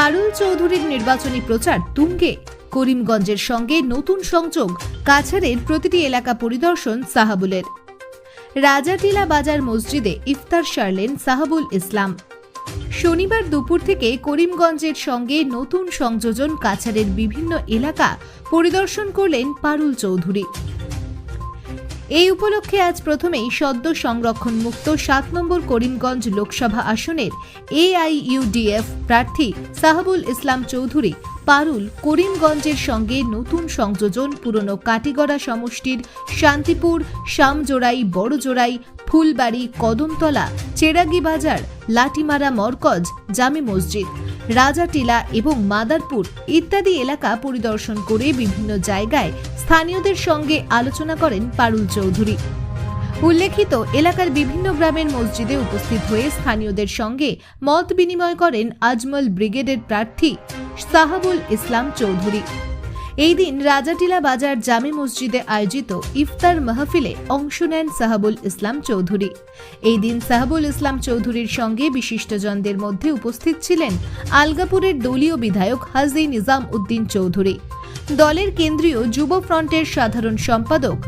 পারুল চৌধুরীর নির্বাচনী প্রচার তুঙ্গে। করিমগঞ্জের সঙ্গে নতুন সংযোগ, কাছাড়ের প্রতিটি এলাকা পরিদর্শন সাহাবুলের। রাজাটিলা বাজার মসজিদে ইফতার সারলেন সাহাবুল ইসলাম। শনিবার দুপুর থেকে করিমগঞ্জের সঙ্গে নতুন সংযোজন, কাছাড়ের বিভিন্ন এলাকা পরিদর্শন করলেন পারুল চৌধুরী। এই উপলক্ষে আজ প্রথমেই সদ্য সংরক্ষণ মুক্ত সাত নম্বর করিমগঞ্জ লোকসভা আসনের এআইইউডিএফ প্রার্থী সাহাবুল ইসলাম চৌধুরী পারুল করিমগঞ্জের সঙ্গে নতুন সংযোজন পুরনো কাটিগড়া সমষ্টির শান্তিপুর, শামজোড়াই, বড়জোড়াই, ফুলবাড়ি, কদমতলা চেরাগি বাজার লাটিমারা মরকজ, জামে মসজিদ। রাজাটিলা এবং মাদারপুর ইত্যাদি এলাকা পরিদর্শন করে বিভিন্ন জায়গায় স্থানীয়দের সঙ্গে আলোচনা করেন পারুল চৌধুরী। উল্লেখিত এলাকার বিভিন্ন গ্রামের মসজিদে উপস্থিত হয়ে স্থানীয়দের সঙ্গে মত বিনিময় করেন আজমল ব্রিগেডের প্রার্থী সাহাবুল ইসলাম চৌধুরী। এই দিন রাজাটিলা বাজার জামে মসজিদে আয়োজিত ইফতার মাহফিলে অংশ নেন সাহাবুল ইসলাম চৌধুরী। এই দিন সাহাবুল ইসলাম চৌধুরীর সঙ্গে বিশিষ্টজনদের মধ্যে উপস্থিত ছিলেন আলগাপুরের দলীয় বিধায়ক হাজি নিজাম উদ্দিন চৌধুরী। দলের কেন্দ্রীয় যুব ফ্রন্টের সাধারণ সম্পাদক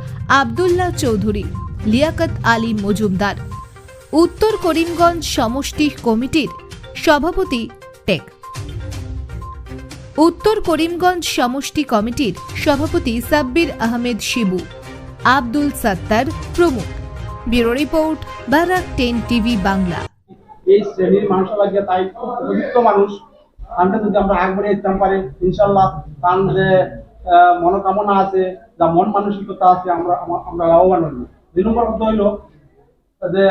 আবদুল্লাহ চৌধুরী, লিয়াকত আলী মজুমদার। উত্তর করিমগঞ্জ সমষ্টি কমিটির সভাপতি টেক। উত্তর করিমগঞ্জ সমষ্টি কমিটির সভাপতি সাব্বির আহমেদ শিবু, আব্দুল সাত্তার প্রমুখ। Bureau report, Barak ten TV Bangla. এই শ্রেণির মানুষ লাগে তাই উপযুক্ত মানুষ আমরা যদি আমরা আগ বাড়িয়ে দিতে পারি ইনশাল্লাহ তার যে মনোকামনা আছে যা মন মানসিকতা আছে, আমরা আমরা লাভবান হইব দুই নম্বর কথা হইল যে,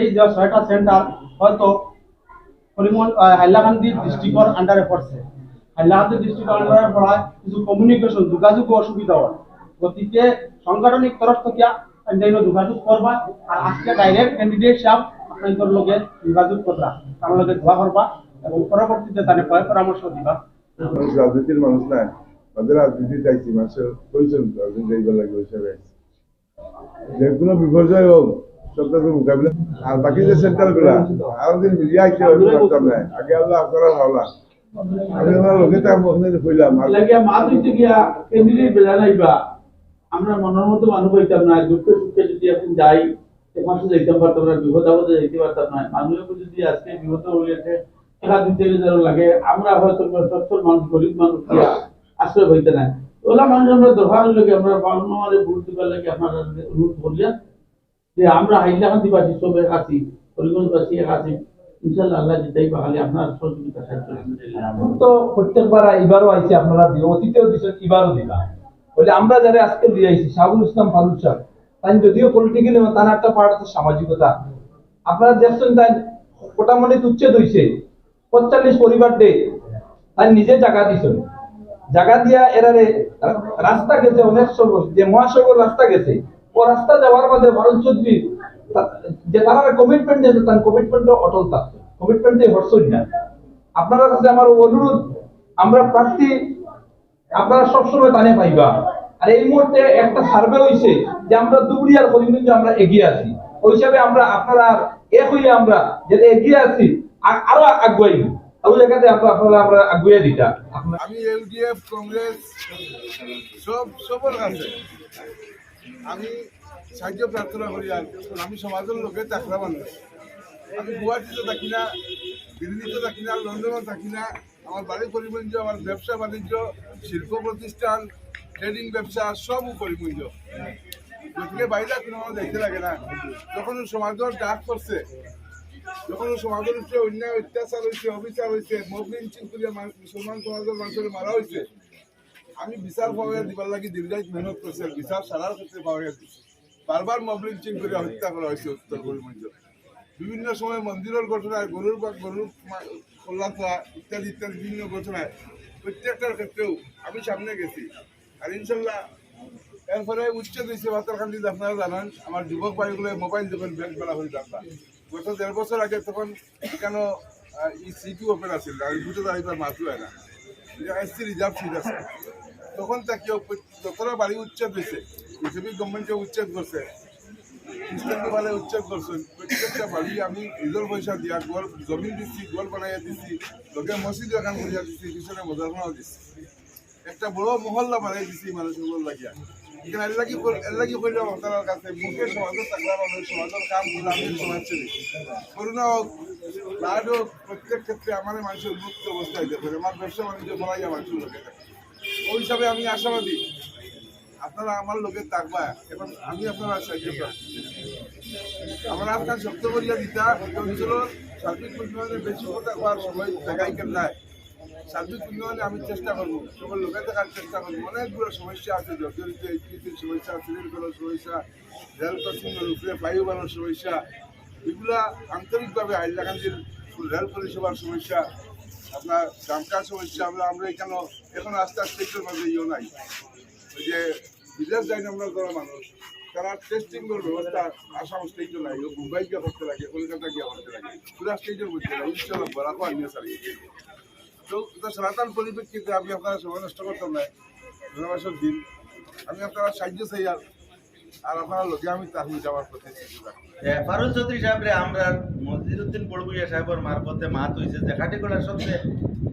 এই যে ছয়টা সেন্টার হয়তো হাইলাকান্দি ডিস্ট্রিক্টর আন্ডারে পড়ছে। ডিস্ট্রিক্ট আন্ডারে পড়ায় কিছু কমিউনিকেশন যোগাযোগ অসুবিধা হয়। গতিকে সাংগঠনিক তরফ থেকে অন্যান্য যোগাযোগ করবা আর আজকে ডাইরেক্ট ক্যান্ডিডেট সাহেব আপনাদের লগে যোগাযোগ করবা। তার লগে দোয়া করবা এবং পরবর্তীতে তাদের পয় পরামর্শ দিবা। রাজনীতির মানুষ না রাজনীতি চাইছি, মানুষের প্রয়োজন, রাজনীতি এইবার লাগে হিসাবে যে কোনো বিপর্যয় হোক মোকাবিলা আর বাকি যে সেন্টারগুলা আরও দিন মিলিয়ে আগে আল্লাহ আপনারা ভাবলা আমি আমার আমরা মনের মতো মানুষ হইতাম না, দুঃখে সুখে যদি এখন যাই, এক মাসে যাইতে পারতাম না, বিপদ আপদে যাইতে পারতাম না। মানুষকে যদি আজকে বিপদ হইয়াছে টাকা দিতে গেলে লাগে। আমরা হয়তো সচ্ছল মানুষ, গরিব মানুষ গিয়া আশ্রয় হইতে না ওলা মানুষ আমরা দরকার লাগে, আমরা বাংলারে ভোট দিবার লাগে আপনারা অনুরোধ করিয়া যে আমরা হাইলাকান্দি বাসী আছি, হরিগঞ্জ আছি। ইনশাল্লাহ আল্লাহ যেটাই পাহালে আপনার সহযোগিতা সাহায্য তো প্রত্যেকবার এবারও আইছে আপনারা দিয়ে অতীতেও দিচ্ছেন এবারও দিবা। বলে আমরা যারা আজকে দিয়ে আইছি শাহুল ইসলাম ফারুক সাহেব তাই যদিও পলিটিক্যালি তার একটা পার্ট আছে সামাজিকতা। আপনারা দেখছেন তাই মোটামুটি উচ্ছেদ হইছে পঁয়তাল্লিশ পরিবার ডে তাই নিজে জায়গা দিছেন। জায়গা দিয়া এরারে রাস্তা গেছে অনেক যে মহাসগর রাস্তা গেছে ও রাস্তা যাওয়ার বাদে ভারত চৌধুরী যে তারা কমিটমেন্ট দিয়েছে তার কমিটমেন্ট অটল থাকছে কমিটমেন্ট হরসই না। আপনার কাছে আমার অনুরোধ, আমরা প্রার্থী, আপনারা সবসময় তানে পাইবা। আর এই মুহূর্তে একটা সার্ভে হইছে যে আমরা দুবড়ি আর করিমগঞ্জে আমরা এগিয়ে আছি। ওই হিসাবে আমরা আপনারা এক হইয়া আমরা যেটা এগিয়ে আছি আর আরও আগুয়াই ওই জায়গাতে আমরা আপনারা আমরা আগুয়ে দিতা। আমি এলডিএফ, কংগ্রেস, সব, সবর কাছে। আমি সাহায্য প্রার্থনা করি আর আমি সমাজের লোকে চাকরা মানুষ। আমি গুয়াহাটিতে থাকি না, দিল্লিতে থাকি না, লন্ডনে থাকি না। আমার বাড়ি করিমগঞ্জ আমার ব্যবসা বাণিজ্য, শিল্প প্রতিষ্ঠান, ট্রেডিং ব্যবসা, সব করিমগঞ্জ গতিকে বাইরে কোনো আমার দেখতে লাগে না। যখন সমাজের ডাক করছে যখন সমাজের উপরে অন্যায়, অত্যাচার হয়েছে, অবিচার হয়েছে মবলিন চিন্তুলিয়া মুসলমান সমাজের মানুষের মারা হয়েছে, আমি বিচার পাওয়া দিবার লাগি দীর্ঘায়িত মেহনত করছি বিচার সারার ক্ষেত্রে পাওয়া গেছে। বারবার মবলিন চিন করে হত্যা করা হয়েছে উত্তর করিমগঞ্জ বিভিন্ন সময় মন্দিরের ঘটনায় গরুর বা গরুর কল্যাণ ইত্যাদি ইত্যাদি বিভিন্ন ঘটনায় প্রত্যেকটার ক্ষেত্রেও আমি সামনে গেছি। আর ইনশাল্লাহ এরপরে উচ্চ হয়েছে ভাতারকান্দিতে আপনারা জানান, আমার যুবক ভাইগুলো মোবাইল যখন ব্যাংক বেলা হয়ে যাতা গত দেড় বছর আগে তখন কেন ই সিটি ওপেন আছিল? আমি বুঝতে দাঁড়িয়ে মাছ হয় না। এসসি রিজার্ভ সিট আছে। তখন তাকে যতটা বাড়ি উচ্ছেদ হয়েছে। বিজেপি গভর্নমেন্টকে উচ্ছেদ করছে। খ্রিস্টানকে বলে উচ্ছেদ করছেন প্রত্যেকটা বাড়ি আমি নিজের পয়সা দিয়া গোল, জমি দিচ্ছি গোল বানাইয়া দিচ্ছি লোকে মসজিদ এখান করিয়া দিচ্ছি পিছনে মজারখানাও দিচ্ছি একটা বড় মহল্লা বানাই দিচ্ছি মানুষের গোল লাগিয়া। এখানে কর- এর করলাম আপনার কাছে মুখে সমাজের থাকলে সমাজের কাম করলে আমি সমাজ ছেড়ে করোনা হোক ফ্লাড হোক, প্রত্যেক ক্ষেত্রে আমার মানুষের মুক্ত অবস্থায় দেখবেন আমার ব্যবসা বাণিজ্য করাই মানুষের লোকে থাকে। ওই হিসাবে আমি আশাবাদী। আপনারা আমার লোকে থাকবা এবং আমি আপনারা সাহায্য করব আমরা আপনার শক্ত করিয়া দিতা অঞ্চলের সার্বিক উন্নয়নে বেশি কথা হওয়ার সময় দেখাই কেন নাই। সার্বিক উন্নয়নে আমি চেষ্টা করব, সকল লোকে দেখার চেষ্টা করব। অনেকগুলো সমস্যা আছে, জর্জরিত ইলেকট্রিসিটির সমস্যা সিলেট করার সমস্যা, রেল ক্রসিংয়ের উপরে ফ্লাইওভারের সমস্যা। এগুলা আন্তরিকভাবে হাইলাকান্দির রেল পরিষেবার সমস্যা। আপনার দামকার সমস্যা আমরা আমরা এখানে এখন আস্তে আস্তে একটু মাঝে ইয়েও নাই। ওই যে বিদেশ যাই আমরা যারা মানুষ, তারা টেস্টিং এর ব্যবস্থা আসাম স্টেজও নাই। ও মুম্বাই গিয়ে করতে লাগে, কলকাতা গিয়ে করতে লাগে। পুরা স্টেজের মধ্যে নাই, ইনশাল্লাহ আনিয়ে সারি তো এটা সনাতন পরিপ্রেক্ষিতে আমি আপনারা সময় নষ্ট করতাম না। ধন্যবাদ দিন। আমি আপনারা সাহায্য চাই আর আর আপনারা লোকে আমি তাহলে যাওয়ার পথে ফারুক চৌধুরী সাহেবরে আমরা মসজিদুদ্দিন বড়বুইয়া মারফতে মাত হয়েছে যে খাটিগোলার সবচেয়ে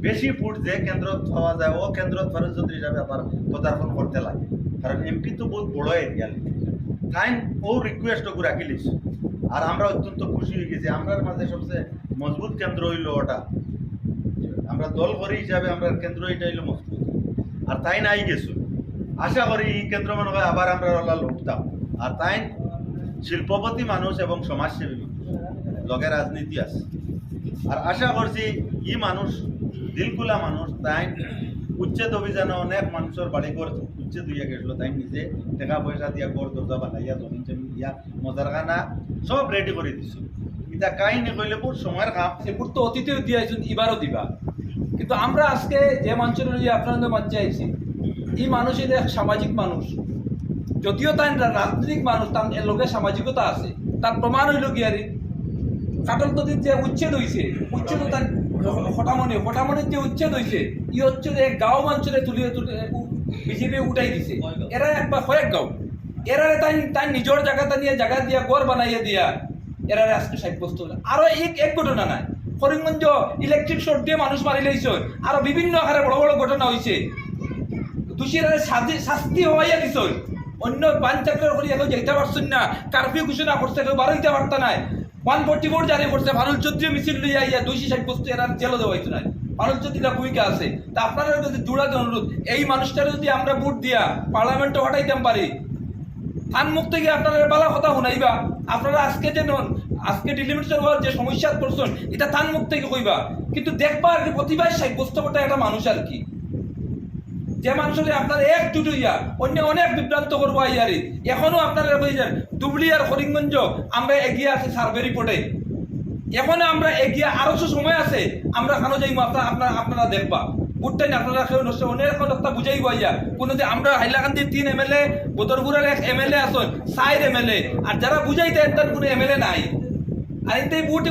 বেশি ফুট যে কেন্দ্র পাওয়া যায়, ও কেন্দ্র ফারুক চৌধুরী সাহেব আবার পদার্পণ করতে লাগে। কারণ এমপি তো বহুত বড় এরিয়া তাই ও রিকোয়েস্ট করে রাখিলিস আর আমরা অত্যন্ত খুশি হয়ে গেছি। আমরার মাঝে সবচেয়ে মজবুত কেন্দ্র হইল ওটা। আমরা দল করি হিসাবে আমরা কেন্দ্র এটা হইল মজবুত। আর তাই নাই গেছো। আশা করি এই কেন্দ্র মনে হয় আবার আমরা লুটতাম। আর তাই শিল্পপতি মানুষ এবং সমাজসেবী লগে রাজনীতি আছে। আর আশা করছি ই মানুষ, দিলকুলা মানুষ তাই উচ্ছেদ অভিযানে অনেক মানুষের বাড়ি ঘর উচ্ছেদ হইয়া গেছিল। তাই নিজে টাকা পয়সা দিয়া ঘর, দরজা বানাইয়া জমিন জমিন দিয়া, মজার খানা সব রেডি করে দিছো। এটা কাহিনী কইলে বহুত সময়ের কাম এগুলো তো অতীতেও দিয়েছেন এবারও দিবা। কিন্তু আমরা আজকে যে মানুষের আপনাদের মাঝে আইছি এই মানুষের এক সামাজিক মানুষ। যদিও তাই রাজনৈতিক মানুষ তার লগে সামাজিকতা আছে। তার প্রমাণ হইল গিয়ারি কাটল নদীর যে উচ্ছেদ হয়েছে উচ্ছেদ তার হটামনি হটামনির যে উচ্ছেদ হয়েছে ই হচ্ছে যে গাঁও অঞ্চলে তুলিয়ে তুলে বিজেপি উঠাই দিছে। এরা একবার কয়েক গাঁও। এরা তাই তাই নিজের জায়গাটা নিয়ে জায়গা দিয়া, গড় বানাইয়া দিয়া এরা আজকে সাব্যস্ত আরও এক এক ঘটনা নাই। করিমগঞ্জ ইলেকট্রিক শর্ট দিয়ে মানুষ মারি লাইছে আরও বিভিন্ন আকারে বড় বড় ঘটনা হয়েছে দোষীরা শাস্তি হওয়াইয়া দিছ। অন্য বান চাকরি করি এখন যেতে পারছেন না। কারফিউ ঘোষণা করছে, কেউ বারো দিতে পারত নাই। ওয়ান ফোর্টি ফোর জারি করছে ফারুল চৌধুরী মিছিল লইয়া ইয়া দোষী সাব্যস্ত, এরা জেলে দেওয়া হয়েছে নাই। ফারুল চৌধুরীরা ভূমিকা আছে। তা আপনারা যদি জোড়াতে অনুরোধ, এই মানুষটার যদি আমরা ভোট দিয়া পার্লামেন্টে হটাইতাম পারি। থান মুখ থেকে আপনারা বালা কথা শুনাইবা। আপনারা আজকে যে নন, আজকে ডিলিমিটেশন হওয়ার যে সমস্যা করছেন এটা থান মুখ থেকে কইবা। কিন্তু দেখবা আর কি প্রতিবাদ সাব্যস্ত একটা মানুষ আর কি। যে মানুষের আপনার এক দুটো টুটুইয়া, অন্য অনেক বিভ্রান্ত করব ইয়ারি এখনও আপনারা বুঝলেন ডুবলি আর করিমগঞ্জ আমরা এগিয়ে আছি সার্ভে রিপোর্টে এখনও আমরা এগিয়ে, আরও সময় আছে, আমরা খানো যাইবো? আপনারা আপনারা আপনারা দেখবা। বুটটাই না আপনারা কেউ নষ্ট অনেক এখন একটা বুঝাই ইয়া কোনো যে আমরা হাইলাকান্দির তিন এমএলএ বদরপুরের এক এম এল এমএলএ আছেন সাইড এমএলএ আর যারা বুঝাইতে, তার কোনো এমএলএ নাই। বুট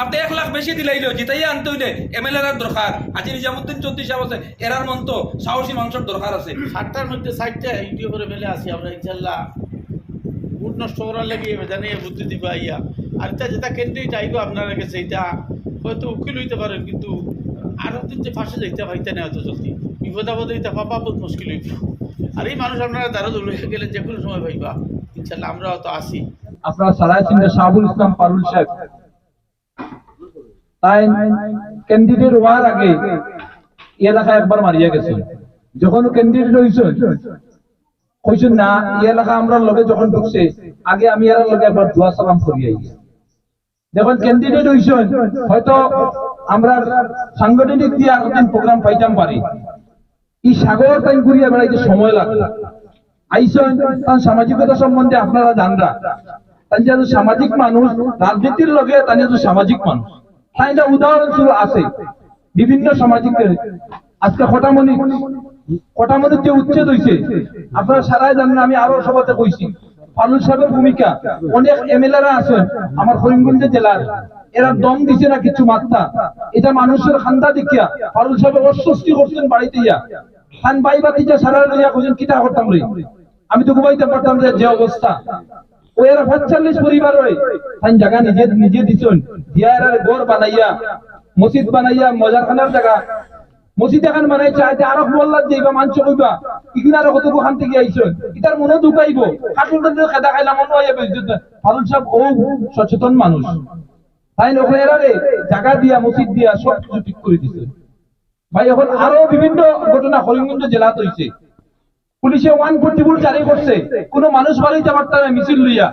আপনি এক লাখ বেশি দিলাইলো জিতাই আনতে হইলে এমএলএ এর দরকার আজি নিজামুদ্দিন চৌধুরী সাহেব আছে এরার সাহসী মানুষের দরকার আছে। সাতটার মধ্যে সাইডটা ইউটিউব করে আসি আমরা ইনশাল্লাহ বুট নষ্ট করার জানিয়ে বুদ্ধি আর এটা যেটা চাইব আপনার কাছে এটা হয়তো উকিল হইতে পারেন কিন্তু আরও দিন যে ফাঁসে যাইতে পাইতে জলদি। পাবা বহুত মুশকিল হইব। আর এই মানুষ আপনারা দ্বারা দৌড়ে গেলে যে কোনো সময় পাইবা ইনশাল্লাহ আমরা হয়তো আসি আপনারা সারাই চিন্তা শাহুল ইসলাম পারুল সাহেব। তাই ক্যান্ডিডেট হওয়ার আগে এলাকা একবার মারিয়া গেছে। যখন ক্যান্ডিডেট হয়েছে, কইছেন, না এলাকা আমরা লগে যখন ঢুকছে, আগে আমি এর লগে একবার দোয়া সালাম করি আইছি যখন ক্যান্ডিডেট হইছেন হয়তো আমরা সাংগঠনিক দিয়ে একদিন প্রোগ্রাম পাইতাম পারি। এই সাগর তাই ঘুরিয়ে বেড়াইতে সময় লাগবে আইসন সামাজিকতা সম্বন্ধে আপনারা জানরা। তাই যে সামাজিক মানুষ, রাজনীতির লগে তাই যে সামাজিক মানুষ। তাই যে উদাহরণস্বরূপ আছে। বিভিন্ন সামাজিক আজকে কটামণি, কটামণির যে উচ্ছেদ হয়েছে আপনারা সারাই জানেন, আমি আরও সবাতে কইছি ফালুল সাহেবের ভূমিকা, অনেক এমএলএরা আছেন আমার করিমগঞ্জ জেলার। এরা দম দিছে না কিছু মাত্রা। এটা মানুষের খান্দা দেখিয়া ফালুল সাহেব অস্বস্তি করছেন বাড়িতে ইয়া খান বাই বাতি যা সারা লইয়া কইছেন, কিটা করতাম রে? আমি তো ঘুমাইতে পারতাম যে অবস্থা। ওই এরা সাতচল্লিশ পরিবার তাই জায়গা নিজে নিজে বানাইয়া, মসজিদ বানাইয়া জায়গা। মসজিদ এখন আজ আরও কইবা ওখান থেকে মনে খেদা খাইলাম মনে হয় ফারুল সাহেব, ও সচেতন মানুষ। তাই ওখানে জায়গা দিয়া, মসজিদ দিয়া সব কিছু ঠিক করে দিছে। ভাই, এখন আরও বিভিন্ন ঘটনা করিমগঞ্জ জেলাত হইছে। পুলিশে ওয়ান ফোর্টি ফোর জারি করছে। কোন মানুষ বাড়িতে পারত না মিছিল লইয়া।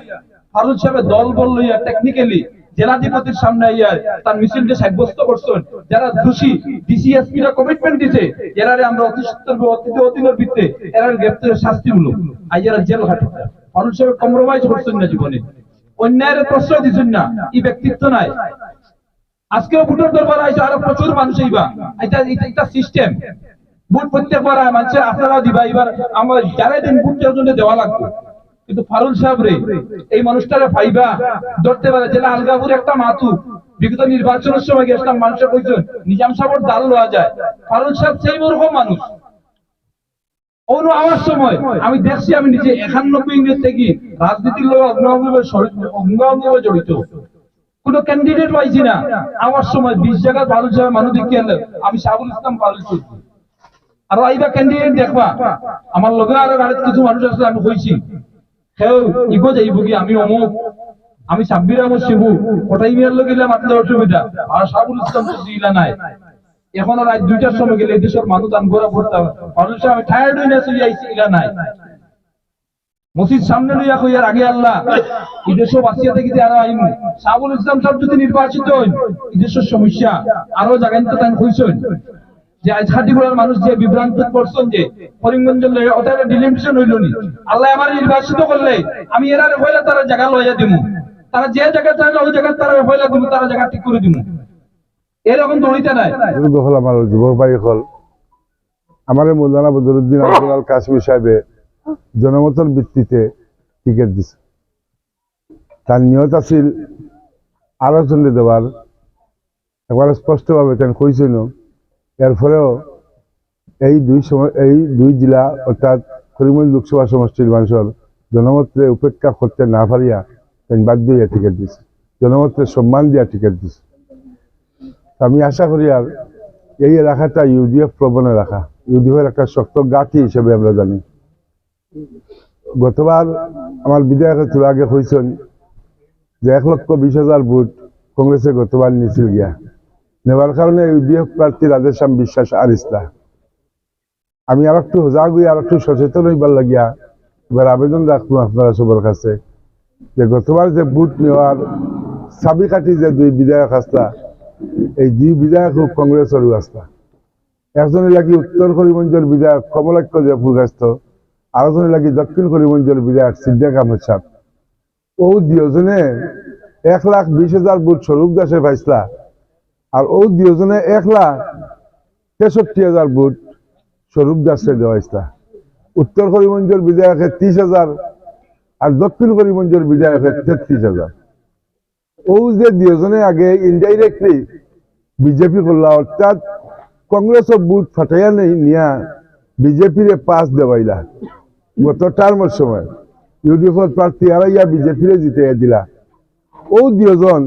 ফারুক সাহেবের দল বল লইয়া টেকনিক্যালি জেলাধিপতির সামনে আইয়া তার মিছিলকে সাব্যস্ত করছেন। যারা দোষী ডিসিএসপি রা কমিটমেন্ট দিছে, এরারে আমরা অতি সত্তর অতীতে অতীনের ভিত্তে এরার গ্রেপ্তারের শাস্তি হলো। আইয়ারা জেল হাটে ফারুক সাহেব কম্প্রোমাইজ করছেন না জীবনে। অন্যায়ের প্রশ্রয় দিচ্ছেন না। এই ব্যক্তিত্ব নাই। আজকেও ভোটের দরবার আইছে আরও প্রচুর মানুষ এইবা এটা- এটা সিস্টেম ভোট প্রত্যেকবার আয় মানুষের আপনারা দিবা এবার আমার যারা দিন ভোট যার জন্য দেওয়া লাগবে। কিন্তু ফারুল সাহেব রে, এই মানুষটারে ফাইবা, ধরতে পারে, জেলা আলগাপুর একটা মাতু। বিগত নির্বাচনের সময় গেছিলাম, মানুষের কইছেন নিজাম সাহেবের ডাল লওয়া যায়। ফারুল সাহেব সেই ওরকম মানুষ। অনু আমার সময় আমি দেখছি, আমি নিজে একানব্বই ইংরেজ থেকে রাজনীতির লোক অঙ্গাঙ্গভাবে জড়িত। কোন ক্যান্ডিডেট পাইছি না। আমার সময় বিশ জায়গায় ফারুল জায়গায় মানুষ এলে আমি শাহুল ইসলাম পালন করছি। আর আইবা ক্যান্ডিডেট দেখবা। আমার লগে আরও আরেক কিছু মানুষ আছে, আমি কইছি হেও ইগো যাইব কি আমি অমুক। আমি সাব্বির আহমদ শিবু ওটাই মেয়ের লোক গেলে মাত্র অসুবিধা আর শাহুল ইসলাম তো দিলা নাই। এখন আর দুইটার সময় গেলে দেশের মানুষ আন ঘোরা পড়তে হবে মানুষ আমি টায়ার্ড হয়ে চলে আইছি ইলা নাই। মসজিদ সামনে লইয়া কইয়ার আগে আল্লাহ। এই দেশ বাঁচিয়া দেখিতে আরও আইম সাবুল ইসলাম সাহেব যদি নির্বাচিত হন এই দেশের সমস্যা। আরও জায়গায় তো তাই কইছেন যে হাটিগুড়ার মানুষ যে বিভ্রান্ত করছেন যে করিমগঞ্জ ডিলিমিটেশন হইল নি। আল্লাহ আমার নির্বাচিত করলে আমি এরা হইলে তারা জায়গা লইয়া দিমু। তারা যে জায়গা চাইলে ওই জায়গা তারা হইলে দিমু, তারা জায়গা ঠিক করে দিমু। এরকম নাই। হল আমার যুবক ভাই হল। আমার মৌলানা বদরুদ্দিন আব্দুল কাশ্মীর সাহেবে জনমতের ভিত্তিতে টিকিট দিছে। তার নিয়ত আছিল আলোচনা দেওয়ার। একবার স্পষ্টভাবে তেন কইছিল এর ফলেও এই দুই এই দুই জেলা অর্থাৎ করিমগঞ্জ লোকসভা সমষ্টির মানুষের জনমতরে উপেক্ষা করতে না পারিয়া তেন বাধ্য হইয়া টিকিট দিছে। জনমতরে সম্মান দিয়া টিকিট দিছে। আমি আশা করি আর এই এলাকাটা ইউডিএফ প্রবণ এলাকা। ইউডিএফের একটা শক্ত গাঁথি হিসেবে আমরা জানি। গতবার আমার বিধায়কের তোর আগে হয়েছেন যে এক লক্ষ বিশ হাজার ভোট কংগ্রেসে গতবার নিছিল গিয়া। নেওয়ার কারণে ইউডিএফ প্রার্থী রাধেশ্যাম বিশ্বাস আর ইসলা আমি আর একটু সজাগ হই আর একটু সচেতন হইবার লাগিয়া এবার আবেদন রাখব আপনারা সবার কাছে যে গতবার যে ভোট নেওয়ার চাবি কাটি যে দুই বিধায়ক আসতা এই দুই বিধায়ক হোক কংগ্রেসের আসতা একজনে লাগি উত্তর করিমঞ্জের বিধায়ক কমলাক্ষ জয়পুরগাস্ত আরেকজনে লাগি দক্ষিণ করিমঞ্জের বিধায়ক সিদ্দিক আহমেদ সাহ ও দুজনে এক লাখ বিশ হাজার ভোট স্বরূপ দাসে পাইছিলা আর ও দুজনে এক লাখ তেষট্টি হাজার ভোট স্বরূপ দাসে দেওয়াইছিলা উত্তর করিমঞ্জের বিধায়কের ত্রিশ হাজার আর দক্ষিণ করিমঞ্জের বিধায়কের তেত্রিশ হাজার। ও যে দুজনে আগে ইনডাইরেক্টলি বিজেপি করলা, অর্থাৎ কংগ্রেস বুথ ফাটাইয়া নেই, নিয়া বিজেপির পাস দেওয়াইলা। গত টার্মের সময়, ইউডিএফের প্রার্থী আড়াইয়া বিজেপির জিতাইয়া দিলা। ও দুজন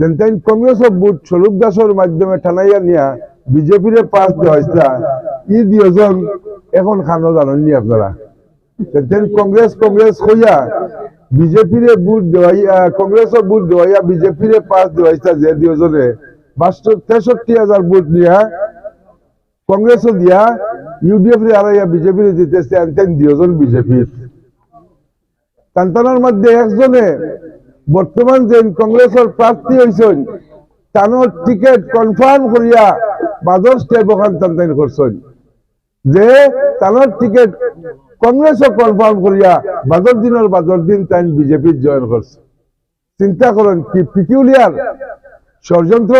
যেন কংগ্রেস বুথ স্বরূপ দাসের মাধ্যমে টানাইয়া নিয়া বিজেপির পাস দেওয়াইছিলা ই দুজন এখন খানো জানেননি আপনারা। তেন কংগ্রেস কংগ্রেস হইয়া বিজেপির বুট দেওয়াইয়া কংগ্রেসের বুট দেওয়াইয়া বিজেপির পাস দেওয়াইছা যে দুজনে। তেষট্টি হাজার বুট নিয়া কংগ্রেস দিয়া ইউডিএফ আড়াইয়া বিজেপির জিতেছে। দুজন বিজেপির তান্তানোর মধ্যে একজনে বর্তমান যে কংগ্রেসের প্রার্থী হয়েছেন তানোর টিকেট কনফার্ম করিয়া বাদর স্টেপ ওখান করছেন যে তানোর টিকেট কংগ্রেসও কনফার্ম করিয়া বাদর দিনের বাদর দিন তাই বিজেপির জয়েন করছে চিন্তা করেন কি পিকিউলিয়ার ষড়যন্ত্র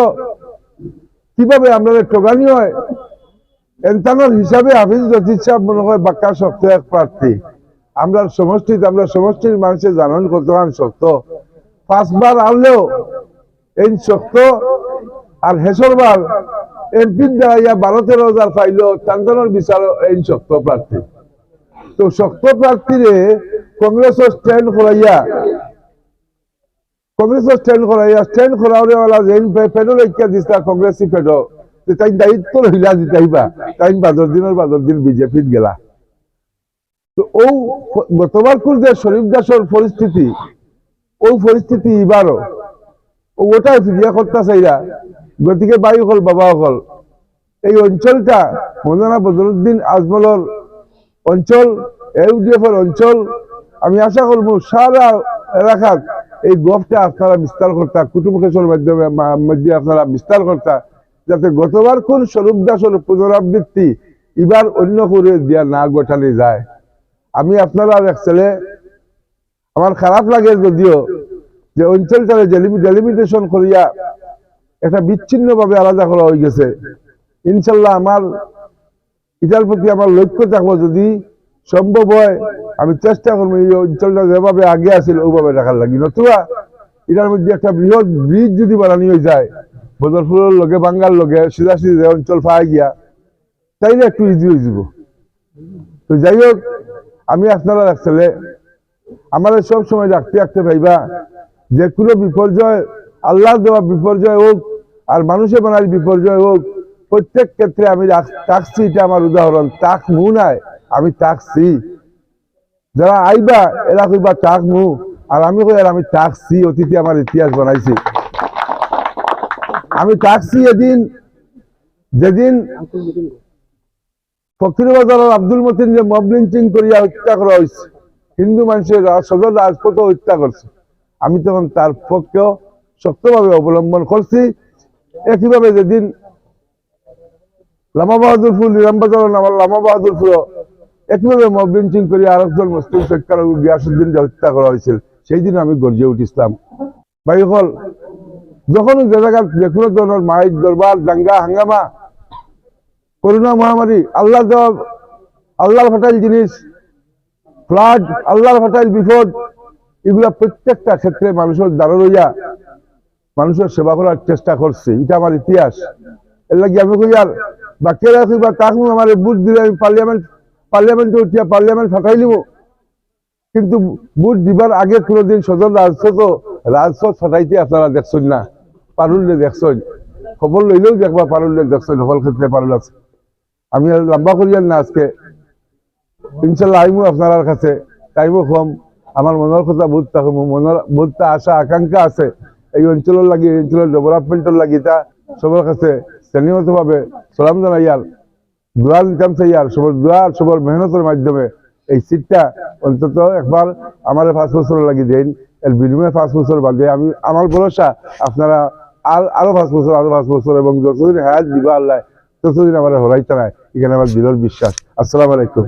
কীভাবে আমাদের ঠগানি হয় এনতানোর হিসাবে হাফিজ রচিদ সাহেব মনে হয় বাক্কা শক্ত এক প্রার্থী আমরা সমষ্টিতে আমরা সমষ্টির মানুষের জানান কতখান শক্ত পাঁচবার আনলেও এই শক্ত আর হেসরবার এমপির দ্বারা বারো তেরো হাজার পাইলো তান্তনের বিচার এই শক্ত প্রার্থী। তো শক্ত প্রার্থীরে কংগ্রেসের স্ট্যান্ড করাইয়া কংগ্রেসও স্ট্যান্ড করাই স্ট্যান্ড করাওয়ারে ওলা যেন পেডো লেখিয়া দিছে কংগ্রেসি পেডো তাই দায়িত্ব রহিলা দিতাইবা তাই বাদর দিনের বাদর দিন বিজেপিত গেলা। তো ও গতবার যে শরীফ দাসর পরিস্থিতি ওই পরিস্থিতি এবারও। ওটাই ফিরিয়া করতে চাইরা গতিকে বায়ু হল, বাবা হল। এই অঞ্চলটা মৌলানা বদরুদ্দিন আজমলর অঞ্চল এর অঞ্চল। আমি আশা করব সারা এলাকার এই গপটা আপনারা বিস্তার করতা কুটুম কেশর মাধ্যমে মধ্যে আপনারা বিস্তার করতা, যাতে গতবার কোন স্বরূপ দাসের পুনরাবৃত্তি এবার অন্য করে দিয়া না গোটালে যায়। আমি আপনারা এক ছেলে আমার খারাপ লাগে যদিও যে অঞ্চলটারে ডেলিমিটেশন করিয়া একটা বিচ্ছিন্ন ভাবে আলাদা করা হয়ে গেছে। ইনশাল্লাহ আমার এটার প্রতি আমার লক্ষ্য থাকব যদি সম্ভব হয়, আমি চেষ্টা করব এই অঞ্চলটা যেভাবে আগে আছিল ওইভাবে রাখার লাগি। নতুবা এটার মধ্যে একটা বৃহৎ ব্রিজ যদি বানানি হয়ে যায় বদরপুরের লগে বাঙ্গাল লগে সিধা সিধা অঞ্চল পাই গিয়া, তাইলে একটু ইজি হয়ে যাব তো যাই হোক, আমি আপনারা ছেলে আমার সব সময় রাখতে রাখতে পাইবা যে কোনো বিপর্যয় আল্লাহ দেওয়া বিপর্যয় হোক আর মানুষে বানার বিপর্যয় হোক, প্রত্যেক ক্ষেত্রে আমি তাকছি এটা আমার উদাহরণ তাক মু নাই, আমি তাকছি যারা আইবা, এরা কইবা তাক মু, আর আমি কই আর আমি তাকছি অতিথি আমার ইতিহাস বানাইছি। আমি তাকছি এদিন, যেদিন ফকিরবাজারের আব্দুল মতিন যে মব লিঞ্চিং করিয়া হত্যা করা হয়েছে হিন্দু মানুষের সদর রাজপথ হত্যা করছে। আমি তখন তার পক্ষেও শক্তভাবে অবলম্বন করছি। একইভাবে যেদিন লামা বাহাদুরপুর নিরামবাজার নামার লামা বাহাদুরপুর একইভাবে মব লিঞ্চিং করে আরেকজন মুসলিম শিক্ষারক গিয়াসুদ্দিন হত্যা করা হয়েছিল, সেই দিন আমি গর্জে উঠিছিলাম। ভাই হল যখন যে জায়গার যে কোনো ধরনের মাইক দরবার, দাঙ্গা, হাঙ্গামা করোনা মহামারী, আল্লাহ দেওয়া, আল্লাহর ফাটাইল জিনিস ফ্লাড আল্লাহর ফাটাইল বিপদ, এগুলা প্রত্যেকটা ক্ষেত্রে মানুষের দ্বারা রইয়া মানুষের সেবা করার চেষ্টা করছে। এটা আমার ইতিহাস। এর লাগে আমি কই আর বাকিরা কইবা তাকে আমার বুট দিলে আমি পার্লিয়ামেন্ট, পার্লিয়ামেন্টে উঠিয়া পার্লিয়ামেন্ট ফাটাই নিব কিন্তু বুট দিবার আগে কোনোদিন সদর রাজপথ রাজপথ ফাটাইতে আপনারা দেখছেন না। পারুলে দেখছেন। খবর লইলেও দেখবা পারুলে দেখছেন, সকল ক্ষেত্রে পারুল আছে। আমি লম্বা করিয়ার না আজকে। ইনশাল্লাহ আইমু আপনার কাছে টাইমও কম আমার মনের কথা থাকব মনের বহুতটা আশা, আকাঙ্ক্ষা আছে। এই অঞ্চলের লাগি, এই অঞ্চলের ডেভেলপমেন্টের লাগি তা সবার কাছে শ্রেণীগত ভাবে সালাম জানাইয়ার দোয়া নিতাম চাইয়ার সবার দোয়া আর সবার মেহনতের মাধ্যমে এই সিটটা অন্তত একবার আমার পাঁচ বছর লাগি দেন এর বিনিময়ে পাঁচ বছর বাদে আমি আমার ভরসা আপনারা আর আরও পাঁচ বছর আরও পাঁচ বছর এবং যতদিন হায়াত দিবা আল্লাহ, ততদিন আমার হরাইতে নাই। এখানে আমার দিলর বিশ্বাস। আসসালামু আলাইকুম।